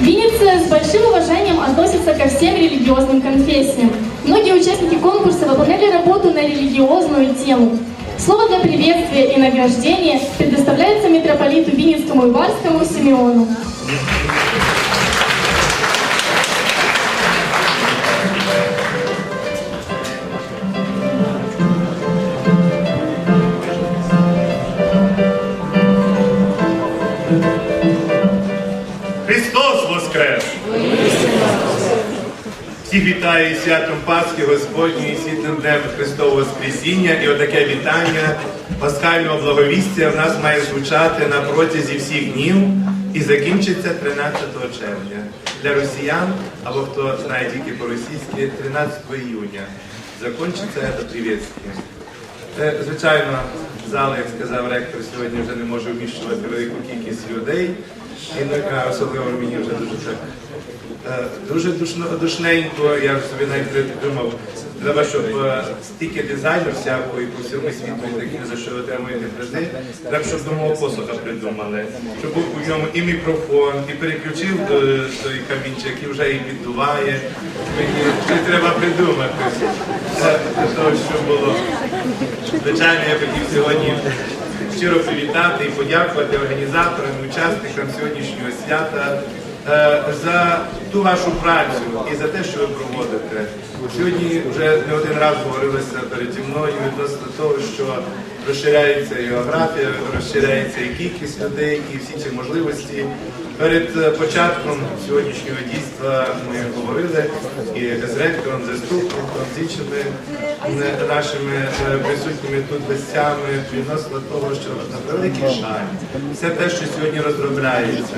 Винница с большим уважением относится ко всем религиозным конфессиям. Многие участники конкурса выполняли работу на религиозную тему. Слово для приветствия и награждения предоставляется митрополиту Винницкому и Варскому Симеону. Воскрес! Всіх вітаю святом Пасхи Господньої, світлим днем Христового Воскресіння. І отаке вітання пасхального благовістя в нас має звучати на протязі всіх днів і закінчиться 13 червня. Для росіян, або хто знає тільки по-російськи, 13 июня. Закончиться це привітствие. Е, Звичайно, зал, як сказав ректор, сьогодні вже не може вміщувати велику кількість людей. І ну, а особливо мені вже дуже так е, дуже душно, душненько. Я вже собі навіть придумав, треба, щоб е, стільки дизайнів всякого і по всьому світу і такі, за що отримуєте призи, треба, щоб до мого посуха придумали, щоб був у ньому і мікрофон, і переключив е, той камінчик, і вже і піддуває. Мені треба придумати е, для того, щоб було. Звичайно, я хотів сьогодні щиро привітати і подякувати організаторам, учасникам сьогоднішнього свята е, за ту вашу працю і за те, що ви проводите. Сьогодні вже не один раз говорилося переді мною відносно того, що розширяється географія, розширяється і кількість людей, і всі ці можливості. Перед е, початком сьогоднішнього дійства ми говорили і з ректором, з заступником, з іншими е, нашими е, присутніми тут гостями відносно того, що на превеликий жаль, все те, що сьогодні розробляється,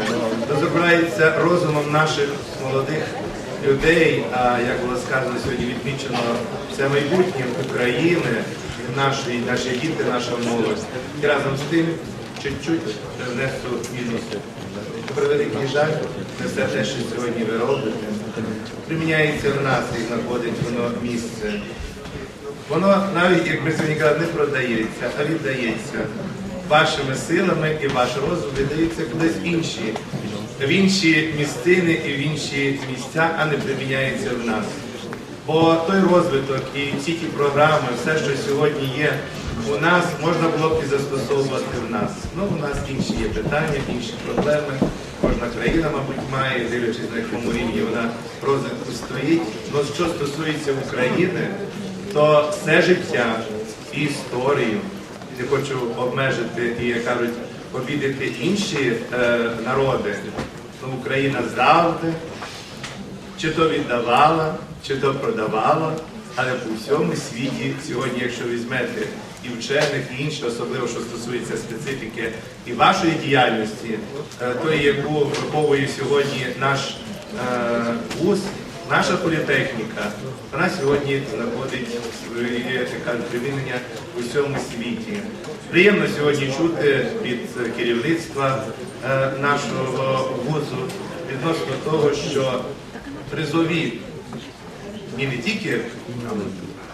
розробляється розумом наших молодих людей, а як було сказано сьогодні, відмічено це майбутнє України, наші, наші діти, наша молодь. І разом з тим чуть-чуть внесу мінусу. Превеликий жаль, не все те, що сьогодні ви робите, приміняється в нас і знаходить воно місце. Воно навіть, як ми сьогодні казали, не продається, а віддається вашими силами і ваш розум віддається кудись інші, в інші місцини і в інші місця, а не приміняється в нас. Бо той розвиток і всі ті програми, все, що сьогодні є у нас, можна було б і застосовувати в нас. Ну, у нас інші є питання, інші проблеми. Кожна країна, мабуть, має, дивлячись на якому рівні вона розвитку стоїть. Ну, що стосується України, то все життя і історію, не хочу обмежити і, як кажуть, обідати інші е, народи, ну, Україна завжди чи то віддавала, чи то продавала, але по всьому світі сьогодні, якщо візьмете і вчених, і інші, особливо що стосується специфіки і вашої діяльності, е, тої, яку виховує сьогодні наш е, вуз, наша політехніка, вона сьогодні знаходить своє примінення у всьому світі. Приємно сьогодні чути від керівництва е, нашого вузу відносно того, що призові не тільки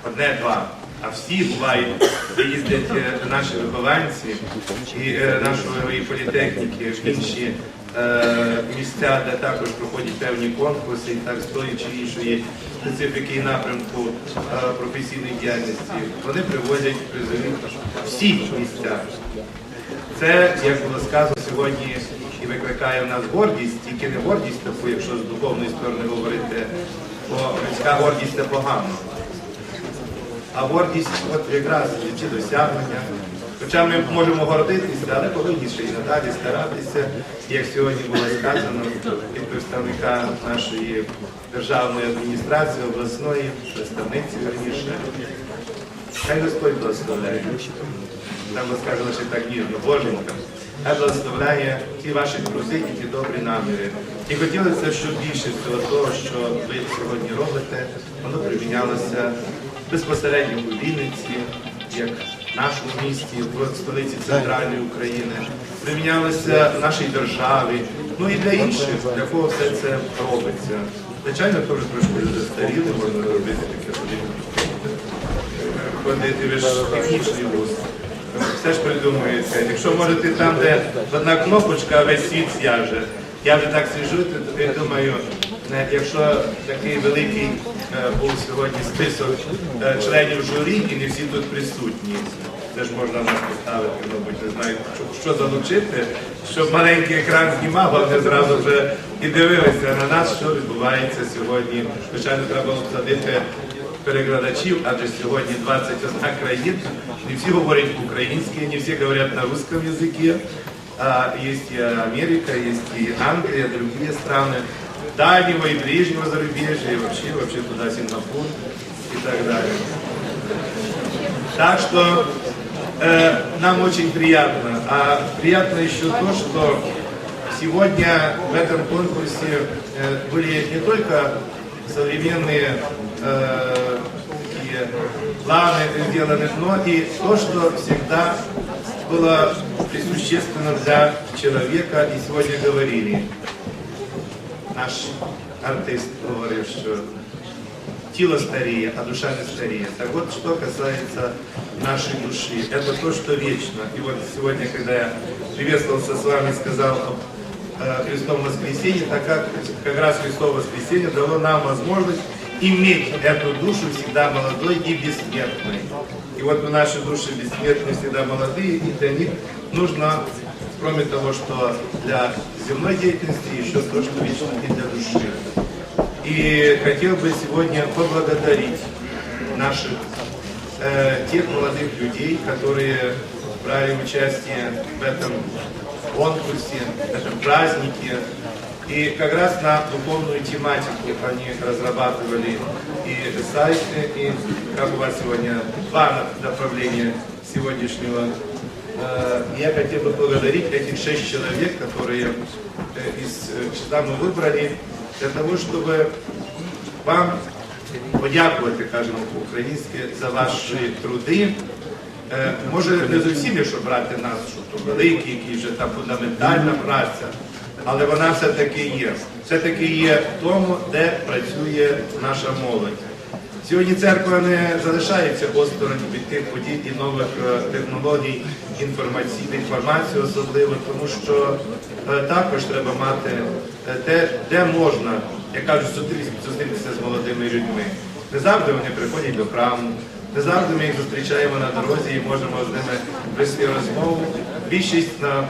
одне-два, а всі бувають, їздять е, наші вихованці і е, нашої політехніки, в інші е, місця, де також проходять певні конкурси, так з тої чи іншої специфіки і напрямку професійної діяльності, вони привозять призові всі місця. Це, як було сказано сьогодні, і викликає в нас гордість, тільки не гордість таку, якщо з духовної сторони говорити, бо людська гордість це погано. А гордість от якраз ті досягнення. Хоча ми можемо гордитися, але повинні ще й надалі старатися, як сьогодні було сказано від представника нашої державної адміністрації, обласної, представниці верніше. Хай Господь благословляє. Там ви сказано, що так ніжно, Боженька. Хай благословляє ті ваші труди і ті добрі наміри. І хотілося, щоб більше всього того, що ви сьогодні робите, воно примінялося безпосередньо у Вінниці, як в нашому місті, в столиці центральної України, примінялося в нашій державі, ну і для інших, для кого все це робиться. Звичайно, теж трошки люди старіли, можна робити таке ходити, ви ж технічний вуз. Все ж придумується. Якщо можете там, де одна кнопочка, весь світ зв'яже, Я вже так сиджу тут і думаю, якщо такий великий е, був сьогодні список е, членів журі і не всі тут присутні, це ж можна нас поставити, мабуть, не знаю, що, залучити, щоб маленький екран знімав, а вони зразу вже і дивилися на нас, що відбувається сьогодні. Звичайно, треба обсадити перекладачів, адже сьогодні 21 країн, не всі говорять по-українськи, не всі говорять на русском. А, Есть и Америка, есть и Англия, другие страны, дальнего и ближнего зарубежья, и вообще, вообще туда Сингапур и так далее. Так что э, нам очень приятно. А приятно еще то, что сегодня в этом конкурсе э, были не только современные э, такие планы сделаны, но и то, что всегда было присущественно для человека, и сегодня говорили. Наш артист говорил, что тело стареет, а душа не стареет. Так вот, что касается нашей души, это то, что вечно. И вот сегодня, когда я приветствовался с вами, сказал об э, Христовом воскресенье, так как как раз Христово воскресенье дало нам возможность иметь эту душу всегда молодой и бессмертной. И вот у наши души бессмертные всегда молодые, и для них нужно, кроме того, что для земной деятельности, еще то, что вечно и для души. И хотел бы сегодня поблагодарить наших э, тех молодых людей, которые брали участие в этом конкурсе, в этом празднике. И как раз на духовную тематику они разрабатывали и сайты, и как у вас сегодня два направления сегодняшнего. Э, Я хотел бы поблагодарить этих шесть человек, которые э, из э, числа мы выбрали, для того, чтобы вам подякувати, кажемо по-українськи, за ваші труди. Е, Може, не зовсім, якщо брати нас, що то великий, який вже там фундаментальна праця, але вона все-таки є. Все-таки є в тому, де працює наша молодь. Сьогодні церква не залишається осторонь від тих подій і нових е, технологій інформації особливо, тому що е, також треба мати е, те, де можна, як кажуть, зустрітися з молодими людьми. Не завжди вони приходять до храму, не завжди ми їх зустрічаємо на дорозі і можемо з ними вести розмову. Більшість на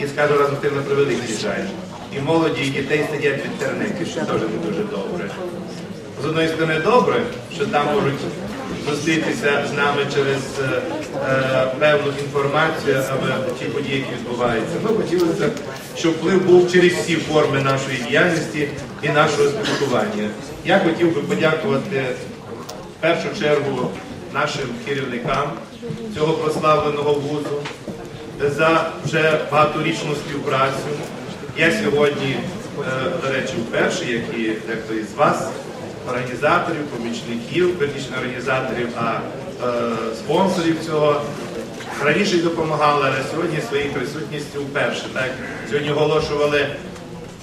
і скажу разом тим на превеликий жаль. І молоді, і дітей сидять в інтернеті, теж не дуже добре. З одної сторони добре, що там можуть зустрітися з нами через е, е, певну інформацію або ті події, які відбуваються. Ми хотілося, щоб вплив був через всі форми нашої діяльності і нашого спілкування. Я хотів би подякувати в першу чергу нашим керівникам цього прославленого вузу за вже багаторічну співпрацю. Я сьогодні, е, до речі, вперше, як і дехто із вас, організаторів, помічників, верніше не організаторів, а е, спонсорів цього. Раніше й допомагали, але сьогодні своєю присутністю вперше. Так? Сьогодні оголошували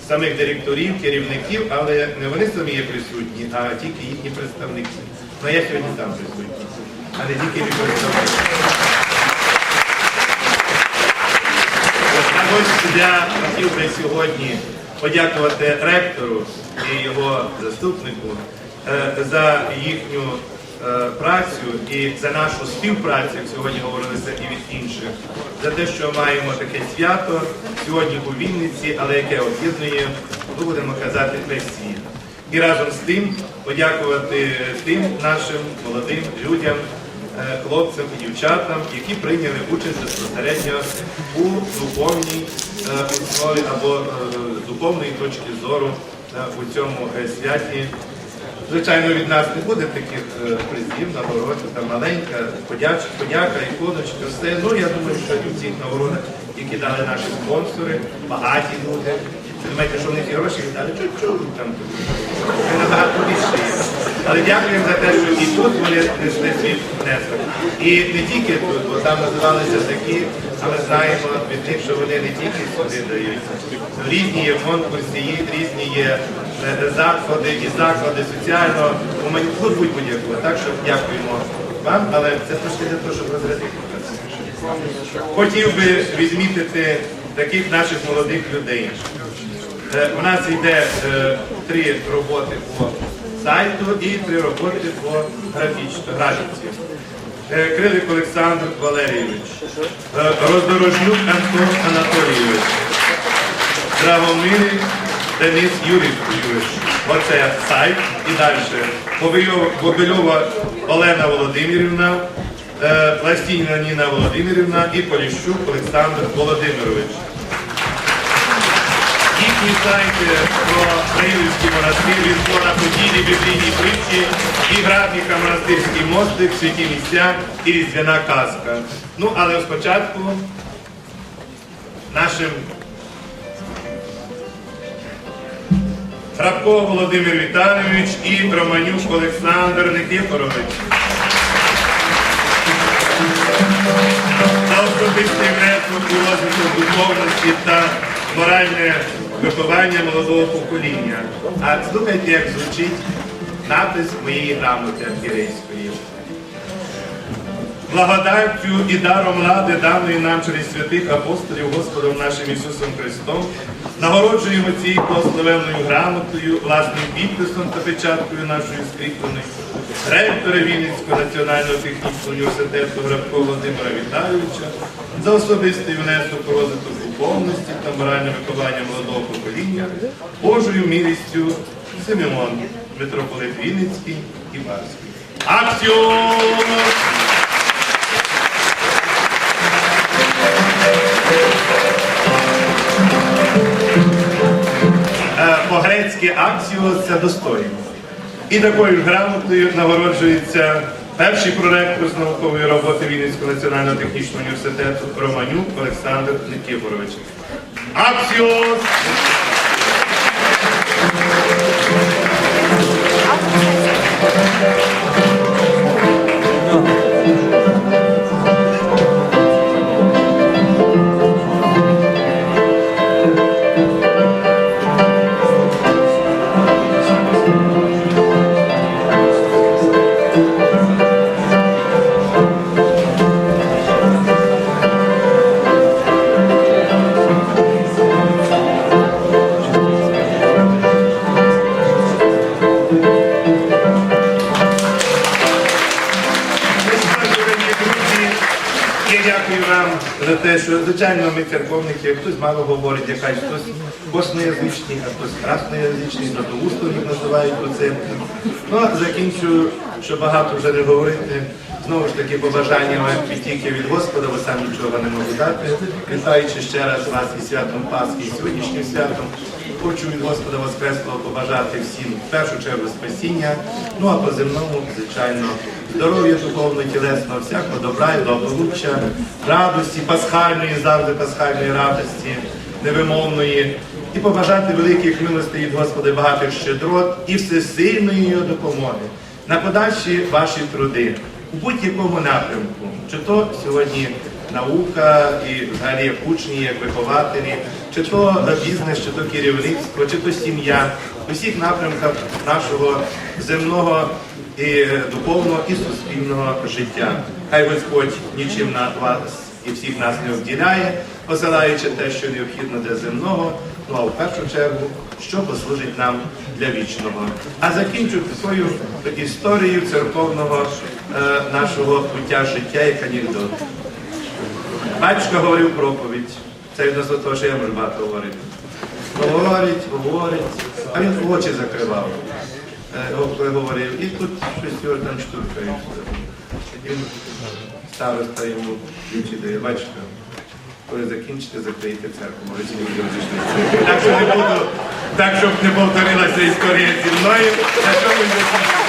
самих директорів, керівників, але не вони самі є присутні, а тільки їхні представники. Ну я сьогодні сам присутній, а не тільки мій. Також я хотів би сьогодні подякувати ректору і його заступнику е, за їхню е, працю і за нашу співпрацю, як сьогодні говорилося і від інших, за те, що маємо таке свято сьогодні у Вінниці, але яке об'єднує, ми будемо казати, весь світ. І разом з тим подякувати тим нашим молодим людям, хлопцям і дівчатам, які прийняли участь безпосередньо у духовній е, основі або е, духовної точки зору е, у цьому е, святі. Звичайно, від нас не буде таких е, призів, нагород, там маленька подяка, подяка, іконочка, все. Ну, я думаю, що в цих нагородах, які дали наші спонсори, багаті люди. Думаєте, що вони ці гроші віддали? Чуть-чуть там. Це набагато більше є. Але дякуємо за те, що і тут вони несли свій внесок. І не тільки тут, бо там називалися такі, але знаємо від них, що вони не тільки сюди дають. Різні є конкурси, є різні є е, заходи і заклади соціального будь-будь-якого. Так що дякуємо вам, але це трошки для того, щоб розрядити. Хотів би відмітити таких наших молодих людей. Е, У нас йде е, три роботи по сайту і три роботи по графіці. Е, Крилик Олександр Валерійович, Роздорожнюк Антон Анатолійович, Драгомир Денис Юрійович. Оце сайт. І далі. Бобильова- Олена Володимирівна, Пластініна Ніна Володимирівна і Поліщук Олександр Володимирович. Сайти про Криївський монастир, Різдво на поділі, біблійні притчі і графіка монастирський мостик, святі місця і різдвяна казка. Ну, але спочатку нашим Грабко Володимир Віталійович і Романюк Олександр Никифорович. За особистий внесок у розвиток духовності та моральне виховання молодого покоління. А слухайте, як звучить напис моєї грамоти архірейської. Благодаттю і даром влади, даної нам через святих апостолів Господом нашим Ісусом Христом, нагороджуємо цією благословенною грамотою, власним підписом та печаткою нашої скріпленої, ректора Вінницького національного технічного університету Грабко Володимира Віталійовича за особистий внесок розвиток духовності та моральне виховання молодого покоління, Божою милістю Симеон, митрополит Вінницький і Барський. Акціон! Е, по-грецьки аксіос це достойно. І такою ж грамотою нагороджується перший проректор з наукової роботи Вінницького національного технічного університету Романюк Олександр Никифорович. Thank Дорогі за те, що звичайно ми церковники, хтось мало говорить, якась хтось косноязичний, а хтось красноязичний, братоусто їх називають церкві. Ну, а закінчую, що багато вже не говорити. Знову ж таки, побажання вам тільки від Господа, бо сам нічого не можу дати. Вітаючи ще раз вас і святом Пасхи, і сьогоднішнім святом. Хочу від Господа Воскреслого побажати всім в першу чергу спасіння, ну а по земному, звичайно, здоров'я духовно, тілесного, всякого добра і благополуччя, радості, пасхальної, завжди пасхальної радості, невимовної, і побажати великих милостей від Господа багатих щедрот і всесильної його допомоги на подальші ваші труди у будь-якому напрямку, чи то сьогодні наука і взагалі як учні, як вихователі, чи то бізнес, чи то керівництво, чи то сім'я, у всіх напрямках нашого земного і е, духовного і суспільного життя. Хай Господь нічим на вас і всіх нас не обділяє, посилаючи те, що необхідно для земного, ну а в першу чергу, що послужить нам для вічного. А закінчу свою історію церковного е, нашого пуття життя як анекдот. Батюшка говорив проповідь. Це відносно того, що я можу багато говорити. Говорить, говорить, а він очі закривав. Е, коли говорив, і тут щось його там штуркають. Він староста йому ключі дає, батюшка. Коли закінчите, закриєте церкву, може ці люди розійшлися. Так що не буду, так щоб не повторилася історія зі мною. На чому закінчити?